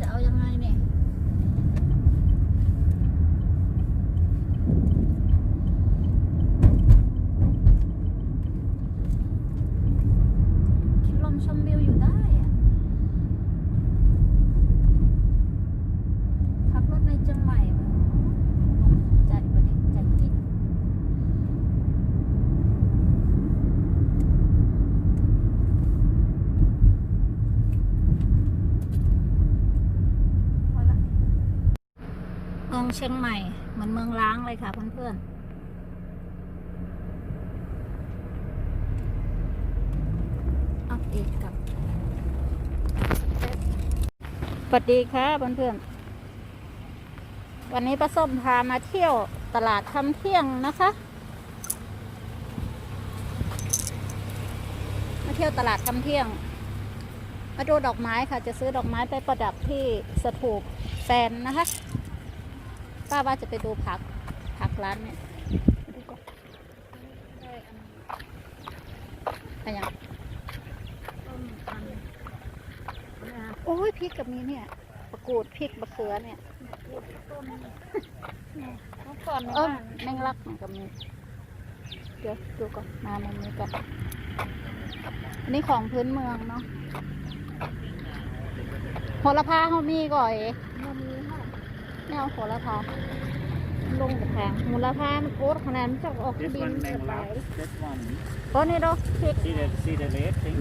จะเอายังไงเนี่ย คิดลมชมวิวอยู่ได้อะขับรถในเชียงใหม่จัดประเด็นจัดดิพอละ เมืองเชียงใหม่ เหมือนเมืองล้างเลยค่ะเพื่อนๆอัปเดตกับสวัสดีค่ะเพื่อนๆ วันนี้ป้าส้มพามาเที่ยวตลาดคำเที่ยงนะคะ มาเที่ยวตลาดคำเที่ยง มาดูดอกไม้ค่ะ จะซื้อดอกไม้ไปประดับที่สถูปแฟนนะคะ ป้าว่าจะไปดูผักผักร้านเนี่ยดูก่อนได้อันอะไรอย่างโอ้ยพริกกับนี้เนี่ยประกูดพริกมะเขือเนี่ยก่อนเออแมงลักมันก็มีเดี๋ยวดูก่อนมามุมนี้ก่อนอันนี้ของพื้นเมืองเนาะโหระพาเขามีก่อย ไม่เอาโหระพาลงกับแพงโหระพามันโคตรขนาดมันจะออก This ดิน one ส name บาย last. This one. โอ้นี่ดูพริก See the see the red thing?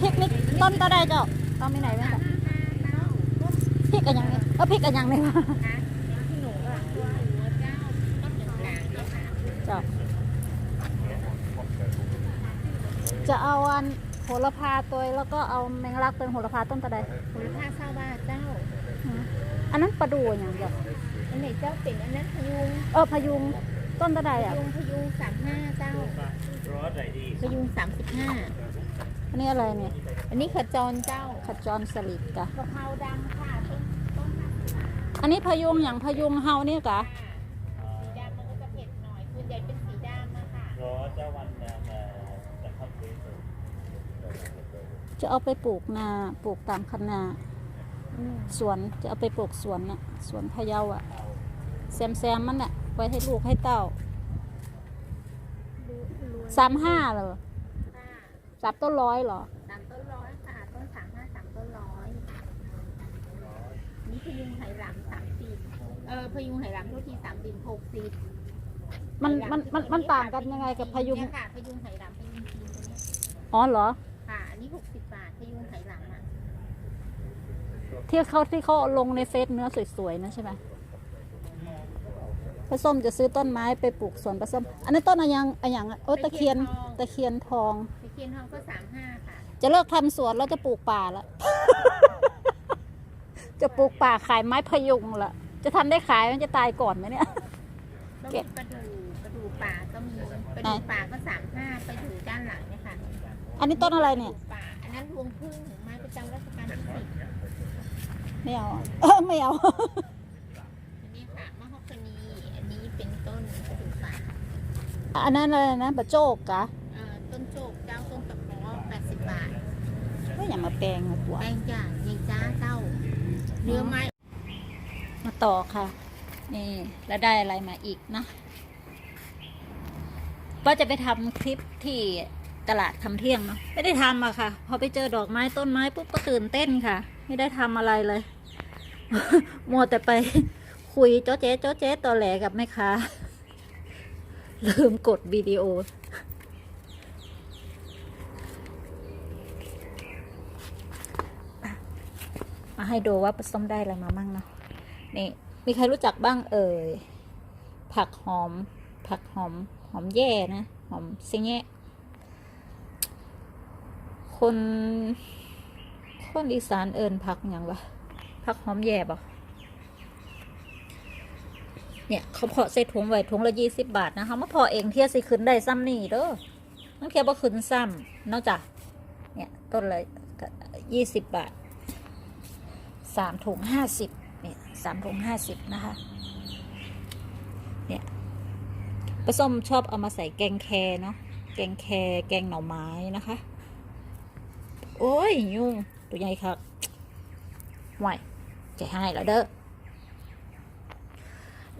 พริกนี่ต้นก็ได้เจ้าต้องมีไหนบ้างจ๊ะพริกกันยังไงเออพริกกันยังไงวะเจ้าจะเอาอัน โหระพาตัวแล้วก็เอาแมงลักเป็นโหระพาต้นตะไดหรือผ้าซาบาเจ้า อืมอันนั้นประดูอย่างเดียวอันไหนเจ้าเป็นอันนั้นพยุงเออพยุงต้นตะไดพอะยุงพยุงสามห้าเจ้า Broad ideas. พยุงสามสิบห้า อันนี้อะไรเนี่ยอันนี้ขจรเจ้าขจรสลิดกะกะเพราดำค่ะต้นต้นห้าสิบบาทอันนี้พยุงอย่างพยุงเฮานี่กะสีดำมันก็จะเผ็ดหน่อยส่วนใหญ่เป็นสีดำอะค่ะ Broad that one um, uh, the country. จะเอาไปปลูกนาปลูกตามคันนาสวนจะเอาไปปลูกสวนน่ะสวนพะเยาอะแซมแซมๆมันน่ะไว้ให้ลูกให้เต้าสามห้าเหรอค่ะสามต้นร้อยเหรอสามต้นร้อยค่ะต้นสามห้าสามต้นร้อยนี่พยุงไหหลำสามสิบเออพยุงไหหลำทุกทีสามสิบหกสิบมันมันมันมันต่างกันยังไงกับพยุงเนี่ยค่ะพยุงไหหลำพยุงจีนตัวเนี้ยอ๋อเหรอค่ะอั นนี้หกสิบบาทพยุงไหหลำอะที่เขาที่เขาลงในเฟซเนื้อสวยๆนะใช่ไหมป้าส้มจะซื้อต้นไม้ไปปลูกสวนป้าส้ม อันนี้ต้นอะไรยังอะไรอย่างอะโอ้ตะเคียนตะเคียนทองตะเคียนทองก็สามห้าค่ะ จะเลิกทำสวนแล้วจะปลูกป่าแล้วจะปลูกป่าขายไม้พยุงละจะทันได้ขายมันจะตายก่อนไหมเนี่ยแล้วเก็บปลาดูปลาดูป่าก็มีปลาดูป่าก็สามห้าไปถือด้านหลังเนี่ยค่ะ อันนี้ต้นอะไรเนี่ย ป่าอันนั้นรวงพึ่งไม้ประจำราชการที่สิบไม่เอาอะเออไม่เอา อันนี้ค่ะมะฮอกกานีอันนี้เป็นต้นปลาดูป่าอันนั้นอะไรนะบะโจกกะเอ่อต้นโจกเจ้าต้นตะขอแปดสิบบาทก็อย่ามาแปลงนะตัว แป้งจ่ายิงจ้าเจ้าเนื้อไม้ มาต่อค่ะ นี่แล้วได้อะไรมาอีกนะ ก็จะไปทำคลิปที่ ตลาดคำเที่ยงเนาะไม่ได้ทำอะค่ะ พอไปเจอดอกไม้ต้นไม้ปุ๊บก็ตื่นเต้นค่ะ ไม่ได้ทำอะไรเลย มัวแต่ไปคุยโจ๊เจ๊จ๊ะเจ๊ต่อแหลกับแม่ค้าลืมกดวิดีโอ มาให้ดูว่าผสมได้อะไรมามั่งเนาะนี่ มีใครรู้จักบ้างเอ่ย ผักหอม ผักหอม หอมแย่นะ หอมซิงแย่ คน คนอีสานเอิญผักอย่างวะผักหอมแย่ปะเนี่ยเขาเพาะใส่ถุงไว้ถุงละยี่สิบบาทนะคะมาเพาะเองเทียสิขึ้นได้ซ้ำนี่เด้อนังเทียบ่ขึ้นซ้ำนอกจากเนี่ยต้นละยี่สิบบาทสามถุงห้าสิบเนี่ยสามถุงห้าสิบนะคะเนี่ยปลาส้มชอบเอามาใส่แกงแคเนาะแกงแคแกงหน่อไม้นะคะ โอ้ย ยุงตัวใหญ่ครับห่วยใจให้แล้วเด้อ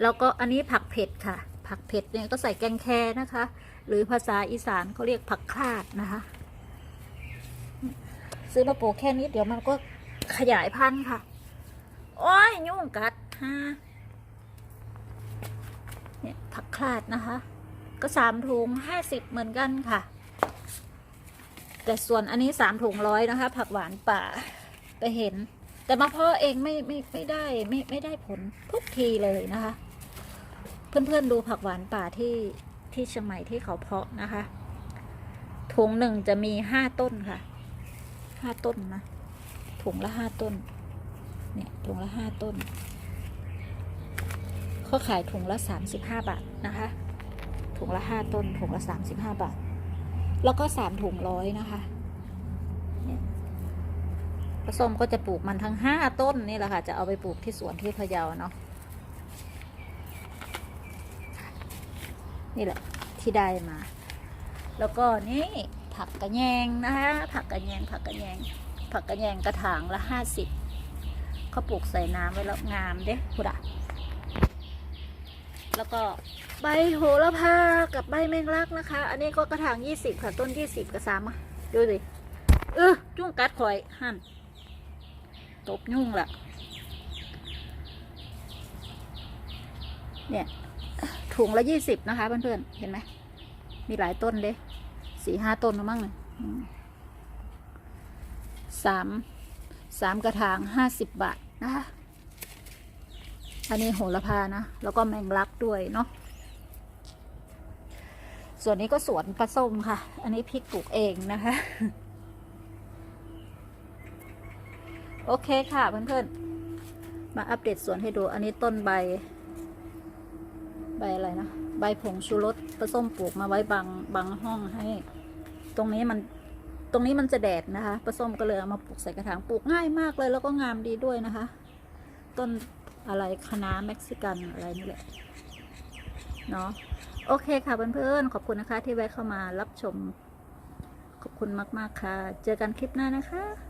แล้วก็อันนี้ผักเผ็ดค่ะ ผักเผ็ดเนี่ยก็ใส่แกงแคนะคะ หรือภาษาอีสานเขาเรียกผักคลาดนะคะ ซื้อมาปลูกแค่นี้เดี๋ยวมันก็ขยายพันธุ์ค่ะ โอ้ย ยุ่งกัดฮะเนี่ยผักคลาดนะคะ ก็สามถุงห้าสิบเหมือนกันค่ะ แต่ส่วนอันนี้สามถุงร้อยนะคะ ผักหวานป่าไปเห็น แต่มาพาะเองไม่ไม่ไม่ได้ไม่ไม่ได้ผลทุกทีเลยนะคะ เพื่อนๆดูผักหวานป่าที่ที่เชียงใหม่ที่เขาเพาะนะคะถุงหนึ่งจะมีห้าต้นค่ะห้าต้นนะถุงละห้าต้น เนี่ยถุงละห้าต้นเขาขายถุงละสามสิบห้าบาทนะคะถุงละห้าต้นถุงละสามสิบห้าบาท แล้วก็สามถุงร้อยนะคะผสมก็จะปลูกมันทั้งห้าต้นนี่แหละค่ะ จะเอาไปปลูกที่สวนที่พะเยาเนาะนี่แหละที่ได้มา แล้วก็นี่ผักกระแยงนะคะผักกระแยงผักกระแยงผักกระแยงกระถางละห้าสิบเขาปลูกใส่น้ำไว้แล้วงามเด้พุดะ แล้วก็ใบโหระพากับใบแมงลักนะคะ อันนี้ก็กระถางยี่สิบค่ะ ต้นยี่สิบกระสามดูสิเออจุ้งกัดคอยหั่นตบยุ่งละเนี่ยถุงละยี่สิบนะคะเพื่อนๆเห็นไหมมีหลายต้นเลยสี่ห้าต้นมั้งสามสามกระถางห้าสิบบาทนะคะ อันนี้โหระพานะ แล้วก็แมงลักด้วยเนาะ ส่วนนี้ก็สวนปลาส้มค่ะ อันนี้พริกปลูกเองนะคะ โอเคค่ะเพื่อนๆ มาอัปเดตสวนให้ดู อันนี้ต้นใบ ใบอะไรนะ ใบผงชูรสผสมปลูกมาไว้บางบางห้องให้ ตรงนี้มันตรงนี้มันจะแดดนะคะผสมก็เลยเอามาปลูกใส่กระถางปลูกง่ายมากเลย แล้วก็งามดีด้วยนะคะ ต้น อะไรคณะเม็กซิกันอะไรนี่แหละเนาะโอเคค่ะเพื่อนๆขอบคุณนะคะที่แวะเข้ามารับชม ขอบคุณมาก ๆ ค่ะ เจอกันคลิปหน้านะคะ